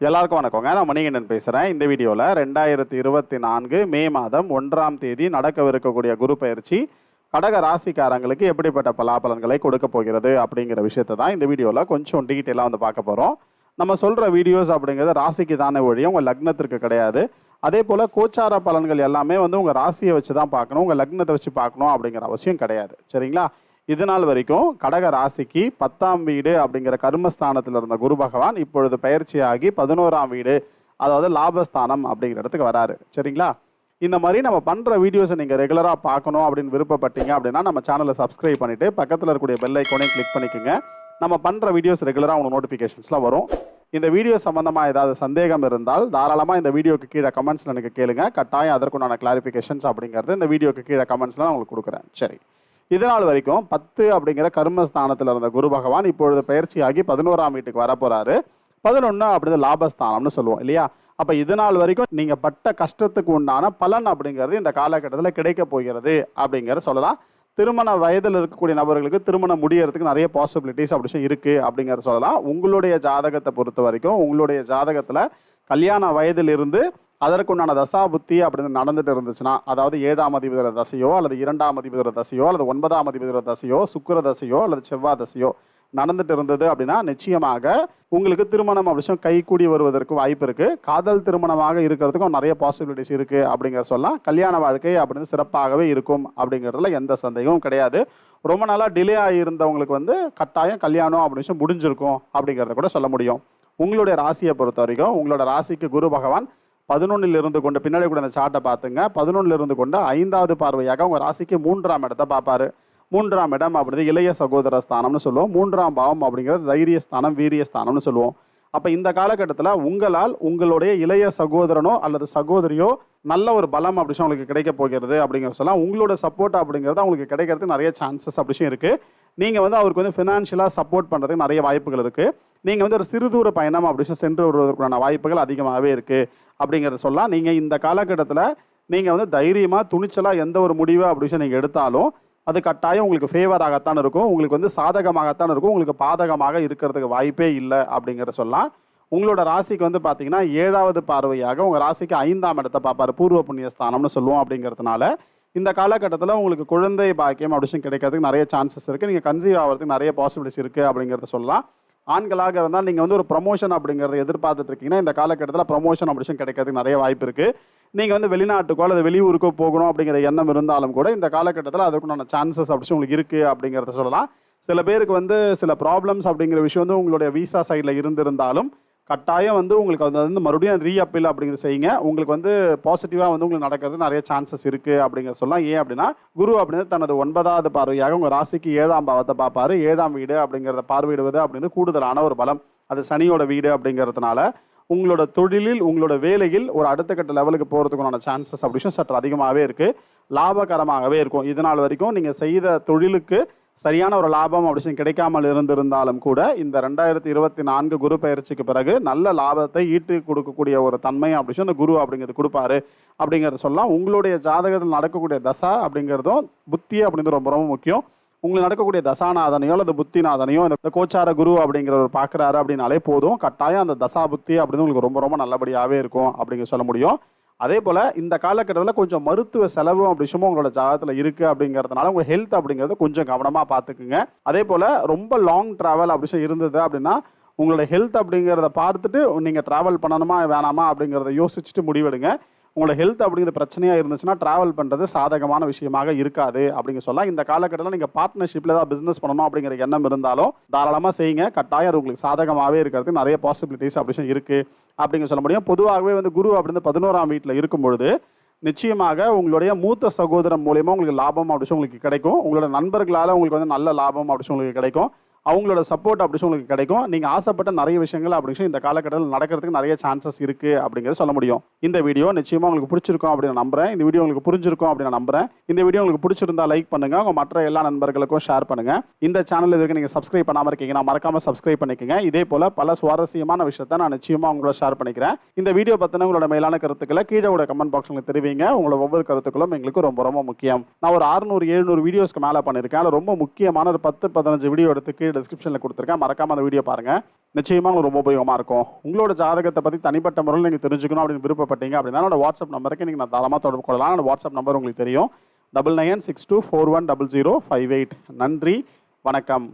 எல்லாருக்கும் வணக்கங்க நான் மணிகண்டன் பேசுகிறேன் இந்த வீடியோவில் ரெண்டாயிரத்தி இருபத்தி நான்கு மே மாதம் ஒன்றாம் தேதி நடக்கவிருக்கக்கூடிய குரு பயிற்சி கடக ராசிக்காரங்களுக்கு எப்படிப்பட்ட பலாபலன்களை கொடுக்க போகிறது அப்படிங்கிற விஷயத்தை தான் இந்த வீடியோவில் கொஞ்சம் டீட்டெயிலாக வந்து பார்க்க போகிறோம் நம்ம சொல்கிற வீடியோஸ் அப்படிங்கிறது ராசிக்கு தானே ஒழியும் உங்கள் லக்னத்திற்கு கிடையாது. அதே போல் கோச்சார பலன்கள் எல்லாமே வந்து உங்கள் ராசியை வச்சு தான் பார்க்கணும் உங்கள் லக்னத்தை வச்சு பார்க்கணும் அப்படிங்கிற அவசியம் கிடையாது. சரிங்களா? இது நாள் வரைக்கும் கடக ராசிக்கு பத்தாம் வீடு அப்படிங்கிற கர்மஸ்தானத்தில் இருந்த குரு பகவான் இப்பொழுது பயிற்சியாகி பதினோராம் வீடு அதாவது லாபஸ்தானம் அப்படிங்கிற இடத்துக்கு வராரு. சரிங்களா? இந்த மாதிரி நம்ம பண்ணுற வீடியோஸை நீங்கள் ரெகுலராக பார்க்கணும் அப்படின்னு விருப்பப்பட்டீங்க அப்படின்னா நம்ம சேனலை சப்ஸ்கிரைப் பண்ணிவிட்டு பக்கத்தில் இருக்கக்கூடிய பெல் ஐக்கோனையும் கிளிக் பண்ணிக்கோங்க. நம்ம பண்ணுற வீடியோஸ் ரெகுலராக உங்களுக்கு நோட்டிஃபிகேஷன்ஸ்லாம் வரும். இந்த வீடியோ சம்மந்தமாக ஏதாவது சந்தேகம் இருந்தால் தாராளமாக இந்த வீடியோக்கு கீழே கமெண்ட்ஸில் எனக்கு கேளுங்க. கட்டாயம் அதற்குண்டான கிளாரிஃபிகேஷன்ஸ் அப்படிங்கிறது இந்த வீடியோக்கு கீழே கமெண்ட்ஸில் நான் உங்களுக்கு கொடுக்குறேன். சரி. இதனால் வரைக்கும் பத்து அப்படிங்கிற கர்மஸ்தானத்தில் இருந்த குரு பகவான் இப்பொழுது பயிற்சியாகி பதினோராம் வீட்டுக்கு வர போறாரு பதினொன்று அப்படிங்கிறது லாபஸ்தானம்னு சொல்லுவோம் இல்லையா? அப்போ இது நாள் வரைக்கும் நீங்கள் பட்ட கஷ்டத்துக்கு உண்டான பலன் அப்படிங்கிறது இந்த காலகட்டத்தில் கிடைக்க போகிறது அப்படிங்கிறத சொல்லலாம். திருமண வயதில் இருக்கக்கூடிய நபர்களுக்கு திருமணம் முடியறதுக்கு நிறைய பாசிபிலிட்டிஸ் அப்படி இருக்குது அப்படிங்கிறத சொல்லலாம். உங்களுடைய ஜாதகத்தை பொறுத்த வரைக்கும் உங்களுடைய ஜாதகத்தில் கல்யாண வயதிலிருந்து அதற்குண்டான தசா புத்தி அப்படின்னு நடந்துட்டு இருந்துச்சுன்னா அதாவது ஏழாம் அதிபதியோட தசையோ அல்லது இரண்டாம் அதிபதியோட தசையோ அல்லது ஒன்பதாம் அதிபதியோட தசையோ சுக்கர தசையோ அல்லது செவ்வாய் தசையோ நடந்துட்டு இருந்தது அப்படின்னா நிச்சயமாக உங்களுக்கு திருமணம் அப்படி கை கூடி வருவதற்கு வாய்ப்பு இருக்குது காதல் திருமணமாக இருக்கிறதுக்கும் நிறைய பாசிபிலிட்டிஸ் இருக்குது அப்படிங்கிற சொல்லலாம் கல்யாண வாழ்க்கை அப்படின்னு சிறப்பாகவே இருக்கும் அப்படிங்கிறதுல எந்த சந்தேகமும் கிடையாது. ரொம்ப நாளாக டிலே ஆகியிருந்தவங்களுக்கு வந்து கட்டாயம் கல்யாணம் அப்படின்னு சொல்லி முடிஞ்சிருக்கும் அப்படிங்கிறத கூட சொல்ல முடியும். உங்களுடைய ராசியை பொறுத்த வரைக்கும் உங்களோட ராசிக்கு குரு பகவான் பதினொன்னில் இருந்து கொண்டு பின்னாடி கூட அந்த சார்ட்டை பார்த்துங்க. பதினொன்றில் இருந்து கொண்டு ஐந்தாவது பார்வையாக உங்கள் ராசிக்கு மூன்றாம் இடத்தை பார்ப்பாரு. மூன்றாம் இடம் அப்படிங்கிறது இளைய சகோதர ஸ்தானம்னு சொல்லுவோம். மூன்றாம் பாவம் அப்படிங்கிறது தைரிய ஸ்தானம் வீரிய ஸ்தானம்னு சொல்லுவோம். அப்போ இந்த காலகட்டத்தில் உங்களால் உங்களுடைய இளைய சகோதரனோ அல்லது சகோதரியோ நல்ல ஒரு பலம் அப்படின்னு உங்களுக்கு கிடைக்க போகிறது அப்படிங்கிற சொல்லலாம். உங்களோட சப்போர்ட் அப்படிங்கிறது அவங்களுக்கு கிடைக்கிறதுக்கு நிறைய சான்சஸ் அப்படி இருக்குது நீங்கள் வந்து அவருக்கு வந்து ஃபினான்ஷியலாக சப்போர்ட் பண்ணுறதுக்கு நிறைய வாய்ப்புகள் இருக்குது நீங்கள் வந்து ஒரு சிறு தூர பயணம் அப்படி சொல்லி சென்று வருவதற்குண்டான வாய்ப்புகள் அதிகமாகவே இருக்குது அப்படிங்கிறத சொல்லலாம். நீங்கள் இந்த காலகட்டத்தில் நீங்கள் வந்து தைரியமாக துணிச்சலாக எந்த ஒரு முடிவு அப்படி சொல்லி நீங்கள் எடுத்தாலும் அது கட்டாயம் உங்களுக்கு ஃபேவராகத்தான் இருக்கும். உங்களுக்கு வந்து சாதகமாகத்தான் இருக்கும். உங்களுக்கு பாதகமாக இருக்கிறதுக்கு வாய்ப்பே இல்லை அப்படிங்கிறத சொல்லலாம். உங்களோட ராசிக்கு வந்து பார்த்தீங்கன்னா ஏழாவது பார்வையாக உங்கள் ராசிக்கு ஐந்தாம் இடத்தை பார்ப்பார். பூர்வ புண்ணிய ஸ்தானம்னு சொல்லுவோம் அப்படிங்கிறதுனால இந்த காலகட்டத்தில் உங்களுக்கு குழந்தை பாக்கியம் அப்படின்னு கிடைக்கிறதுக்கு நிறைய சான்சஸ் இருக்குது நீங்கள் கன்சீவ் ஆகிறதுக்கு நிறைய பாசிபிலிட்டிஸ் இருக்குது அப்படிங்கிறத சொல்லலாம். ஆண்களாக இருந்தால் நீங்கள் வந்து ஒரு ப்ரமோஷன் அப்படிங்கிறத எதிர்பார்த்துட்டு இருக்கீங்கன்னா இந்த காலகட்டத்தில் ப்ரமோஷன் அப்படிஷன் கிடைக்கிறதுக்கு நிறைய வாய்ப்பு இருக்குது நீங்கள் வந்து வெளிநாட்டுக்கோ அல்லது வெளியூருக்கோ போகணும் அப்படிங்கிற எண்ணம் இருந்தாலும் கூட இந்த காலகட்டத்தில் அதுக்குண்டான சான்சஸ் அப்படிச்சு உங்களுக்கு இருக்குது அப்படிங்கிறத சொல்லலாம். சில பேருக்கு வந்து சில ப்ராப்ளம்ஸ் அப்படிங்கிற விஷயம் வந்து உங்களுடைய விசா சைடில் இருந்திருந்தாலும் கட்டாயம் வந்து உங்களுக்கு அது வந்து மறுபடியும் ரீ அப்பீல் அப்படிங்கிறது செய்யுங்க. உங்களுக்கு வந்து பாசிட்டிவாக வந்து உங்களுக்கு நடக்கிறது நிறைய சான்சஸ் இருக்குது அப்படிங்கிற சொல்லலாம். ஏன் அப்படின்னா குரு அப்படிங்கிறது தனது ஒன்பதாவது பார்வையாக உங்கள் ராசிக்கு ஏழாம் பாவத்தை பார்ப்பாரு. ஏழாம் வீடு அப்படிங்கிறத பார்வையிடுவது அப்படிங்கிறது கூடுதலான ஒரு பலம். அது சனியோட வீடு அப்படிங்கிறதுனால உங்களோட தொழிலில் உங்களோட வேலையில் ஒரு அடுத்த கட்ட லெவலுக்கு போகிறதுக்குண்டான சான்சஸ் அப்படின்னு சற்று அதிகமாகவே இருக்குது லாபகரமாகவே இருக்கும். இது நாள் வரைக்கும் நீங்கள் செய்த தொழிலுக்கு சரியான ஒரு லாபம் அப்படின்னு கிடைக்காமல் இருந்திருந்தாலும் கூட இந்த ரெண்டாயிரத்தி இருபத்தி நான்கு குரு பயிற்சிக்கு பிறகு நல்ல லாபத்தை ஈட்டு கொடுக்கக்கூடிய ஒரு தன்மை அப்படின்னு அந்த குரு அப்படிங்கிறது கொடுப்பாரு. அப்படிங்கிறத சொல்லலாம். உங்களுடைய ஜாதகத்தில் நடக்கக்கூடிய தசா அப்படிங்கிறதும் புத்தி அப்படிங்கிறது ரொம்ப ரொம்ப முக்கியம். உங்களுக்கு நடக்கக்கூடிய தசாநாதனையோ அல்லது புத்திநாதனையோ இந்த கோச்சார குரு அப்படிங்கிறவர் பார்க்குறாரு அப்படின்னாலே போதும். கட்டாயம் அந்த தசா புத்தி அப்படின்னு உங்களுக்கு ரொம்ப ரொம்ப நல்லபடியாகவே இருக்கும் அப்படிங்க சொல்ல முடியும். அதே போல் இந்த காலகட்டத்தில் கொஞ்சம் மருத்துவ செலவு அப்படி விஷயமும் உங்களோட ஜாதகத்தில் இருக்குது அப்படிங்கிறதுனால உங்கள் ஹெல்த் அப்படிங்கிறத கொஞ்சம் கவனமாக பார்த்துக்குங்க. அதே போல் ரொம்ப லாங் ட்ராவல் அப்படி இருந்தது அப்படின்னா உங்களோட ஹெல்த் அப்படிங்கிறத பார்த்துட்டு நீங்கள் ட்ராவல் பண்ணணுமா வேணாமா அப்படிங்கிறத யோசிச்சுட்டு முடிவெடுங்க. உங்களோட ஹெல்த் அப்படிங்கிற பிரச்சனையாக இருந்துச்சுன்னா ட்ராவல் பண்ணுறது சாதகமான விஷயமாக இருக்காது அப்படிங்க சொல்லலாம். இந்த காலகட்டத்தில் நீங்கள் பார்ட்னர்ஷிப்பில் ஏதாவது பிஸ்னஸ் பண்ணணும் அப்படிங்கிற எண்ணம் இருந்தாலும் தாராளமாக செய்யுங்க. கட்டாயம் அது உங்களுக்கு சாதகமாகவே இருக்கிறதுக்கு நிறைய பாசிபிலிட்டிஸ் அப்படி இருக்குது அப்படிங்க சொல்ல முடியும். பொதுவாகவே வந்து குரு அப்படின்னு பதினோராம் வீட்டில் இருக்கும்பொழுது நிச்சயமாக உங்களுடைய மூத்த சகோதரம் மூலயமா உங்களுக்கு லாபம் அப்படின்னு சொல்லி உங்களுக்கு கிடைக்கும். உங்களோட நண்பர்களால் உங்களுக்கு வந்து நல்ல லாபம் அப்படின்னு உங்களுக்கு கிடைக்கும். அவங்களோட சப்போர்ட் அப்படி உங்களுக்கு கிடைக்கும். நீங்கள் ஆசைப்பட்ட நிறைய விஷயங்கள் அப்படின்னு சொல்லி இந்த காலகட்டத்தில் நடக்கிறதுக்கு நிறைய சான்சஸ் இருக்குது அப்படிங்கிறத சொல்ல முடியும். இந்த வீடியோ நிச்சயமாக உங்களுக்கு பிடிச்சிருக்கும் அப்படின்னு நம்புறேன். இந்த வீடியோ உங்களுக்கு புரிஞ்சிருக்கும் அப்படின்னு நம்புறேன். இந்த வீடியோ உங்களுக்கு பிடிச்சிருந்தா லைக் பண்ணுங்கள் உங்கள் மற்ற எல்லா நண்பர்களுக்கும் ஷேர் பண்ணுங்கள் இந்த சேனல் இதுக்கு நீங்கள் சப்ஸ்கிரைப் பண்ணாமல் இருக்கீங்கன்னா மறக்காமல் சப்ஸ்கிரைப் பண்ணிக்கங்க. இதே போல் பல சுவாரஸ்யமான விஷயத்தை நான் நிச்சயமாக உங்களோட ஷேர் பண்ணிக்கிறேன். இந்த வீடியோ பற்றின உங்களோட மேலான கருத்துக்களை கீழே உள்ள கமெண்ட் பாக்ஸில் தெரிவிங்க. உங்களோட ஒவ்வொரு கருத்துக்களும் எங்களுக்கு ரொம்ப ரொம்ப முக்கியம். நான் ஒரு அறுநூறு எழுநூறு வீடியோஸ்க்கு மேலே பண்ணியிருக்கேன். அதில் ரொம்ப முக்கியமான ஒரு பத்து பதினஞ்சு வீடியோ எடுத்து கீழே டிஸ்கிரிப்ஷனில் கொடுத்துருக்கேன். மறக்காமல் அந்த வீடியோ பாருங்கள் நிச்சயமாக உங்களுக்கு ரொம்ப உபயோகமாக இருக்கும். உங்களோட ஜாதகத்தை பற்றி தனிப்பட்ட முறையில் நீங்கள் தெரிஞ்சுக்கணும் அப்படின்னு விருப்பப்பட்டீங்க அப்படின்னா என்னோட வாட்ஸ்அப் நம்பருக்கு நீங்கள் நான் தாராளமாக தொடர்பு கொள்ளலாம். என்னோட வாட்ஸ்அப் நம்பர் உங்களுக்கு தெரியும். Double nine six two four one double zero five eight நன்றி. வணக்கம்.